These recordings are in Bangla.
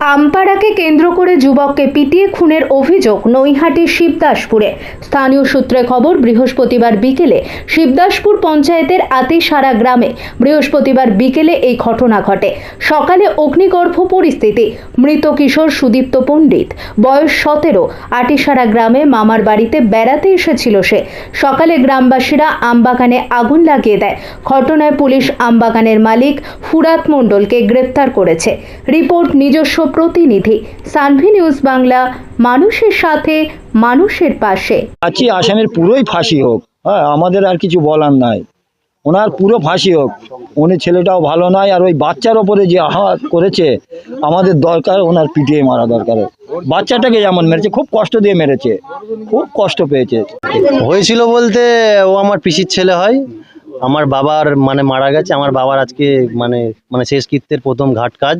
আমপাড়াকে কেন্দ্র করে যুবককে পিটিয়ে খুনের অভিযোগ নৈহাটির শিবদাসপুরে। স্থানীয় সূত্রে খবর, বৃহস্পতিবার বিকেলে শিবদাসপুর পঞ্চায়েতের আতিসারা গ্রামে বৃহস্পতিবার বিকেলে এই ঘটনা ঘটে। সকালে অগ্নিগর্ভ পরিস্থিতি, মৃত কিশোর সুদীপ্ত পণ্ডিত, বয়স সতেরো আটিসারা গ্রামে মামার বাড়িতে বেড়াতে এসেছিল সে। সকালে গ্রামবাসীরা আমবাগানে আগুন লাগিয়ে দেয়। ঘটনায় পুলিশ আমবাগানের মালিক ফুরাত মণ্ডলকে গ্রেপ্তার করেছে। রিপোর্ট নিজস্ব প্রতিনিধি সানভি নিউজ বাংলা মানুষের সাথে মানুষের পাশে। আছি আসামের পুরোই ফাঁসি হোক হ্যাঁ আমাদের আর কিছু বলার নাই। ওনার পুরো ফাঁসি হোক উনি ছেলেটাও ভালো নয় আর ওই বাচ্চার ওপরে যে আহাত করেছে আমাদের দরকার ওনার পিটিয়ে মারা দরকার। বাচ্চাটাকে যেমন মেরেছে খুব কষ্ট দিয়ে মেরেছে খুব কষ্ট পেয়েছে। হয়েছিল বলতে ও আমার পিসির ছেলে হয় আমার বাবার মানে মারা গেছে আমার বাবার আজকে মানে মানে শেষকৃত্যের প্রথম ঘাট কাজ।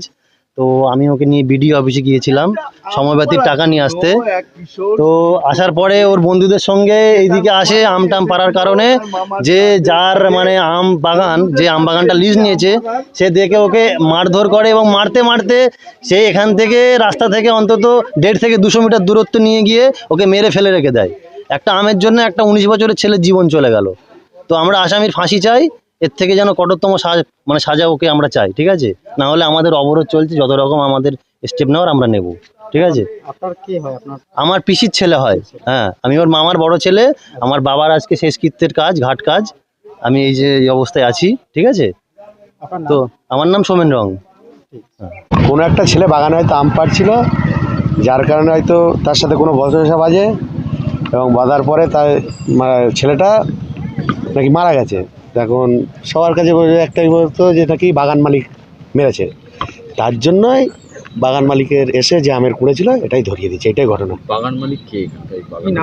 তো আমি ওকে নিয়ে বিডিও অফিসে গিয়েছিলাম। সময়ব্যতির টাকা নিয়ে আসতে। তো আসার পরে ওর বন্ধুদের সঙ্গে এইদিকে আসে আম টাম পাড়ার কারণে। যে যার মানে আম বাগান, যে আম বাগানটা লিজ নিয়েছে, সে দেখে ওকে মারধর করে এবং মারতে মারতে সে এখান থেকে রাস্তা থেকে অন্তত দেড় থেকে দুশো মিটার দূরত্ব নিয়ে গিয়ে ওকে মেরে ফেলে রেখে দেয়। একটা আমের জন্য একটা উনিশ বছরের ছেলের জীবন চলে গেল। তো আমরা আসামির ফাঁসি চাই। এর থেকে যেন কঠোরতম সাজা মানে সাজা ওকে আমরা চাই ঠিক আছে? না হলে আমাদের অবরোধ চলছে যত রকম আমাদের স্টেপ নেওয়ার আমরা নেব ঠিক আছে? আমার পিসির ছেলে হয় হ্যাঁ আমি ওর মামার বড় ছেলে আমার বাবার আজকে শেষকৃত্যের কাজ ঘাট কাজ আমি এই যে এই অবস্থায় আছি ঠিক আছে? তো আমার নাম সোমেন রং। কোনো একটা ছেলে বাগানে হয়তো আম পাড়ছিল যার কারণে হয়তো তার সাথে কোনো বসবাসা বাজে এবং বাঁধার পরে তার ছেলেটা নাকি মারা গেছে। এখন সবার কাছে বলে- একটাই বলতো যে নাকি বাগান মালিক মেরেছে? তার জন্যই বাগান মালিকের এসে যে আমের কুড়েছিল এটাই ধরিয়ে দিচ্ছে এটাই ঘটনা। বাগান মালিক কে কি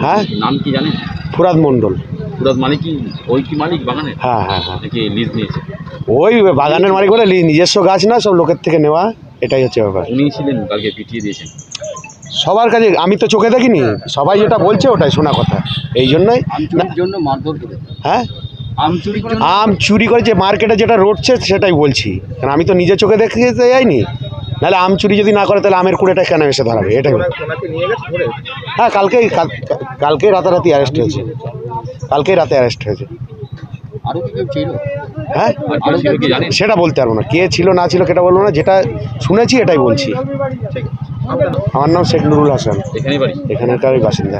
হ্যাঁ? নাম কি জানেন? ফুরাদ মণ্ডল। পুরাত মালিক কি? ওই কি মালিক বাগানের? হ্যাঁ হ্যাঁ হ্যাঁ। লিজ নিয়েছে। ওই বাগানের মালিক বলে নিজস্ব গাছ না সব লোকের থেকে নেওয়া এটাই হচ্ছে ব্যাপার। উনি ছিলেন কালকে পিটিয়ে দিয়েছেন। সবার কাছে আমি তো চোখে দেখিনি সবাই যেটা বলছে ওটাই শোনা কথা। এই জন্যই জন্য মারধর করে হ্যাঁ? আম চুরি করে যে মার্কেটে যেটা রটছে সেটাই বলছি। কারণ আমি তো নিজে চোখে দেখতে যাইনি। নাহলে আম চুরি যদি না করে তাহলে আমের কুড়েটা কেন এসে ধরাবে? এটাই হ্যাঁ কালকেই কাল- কালকেই রাতারাতি অ্যারেস্ট হয়েছে। কালকেই রাতে অ্যারেস্ট হয়েছে। হ্যাঁ? সেটা বলতে পারব না। কে ছিল না ছিল সেটা বলব না। যেটা শুনেছি এটাই বলছি। আমার নাম শেখ নুরুল হাসান। এখানে এখানকারই বাসিন্দা।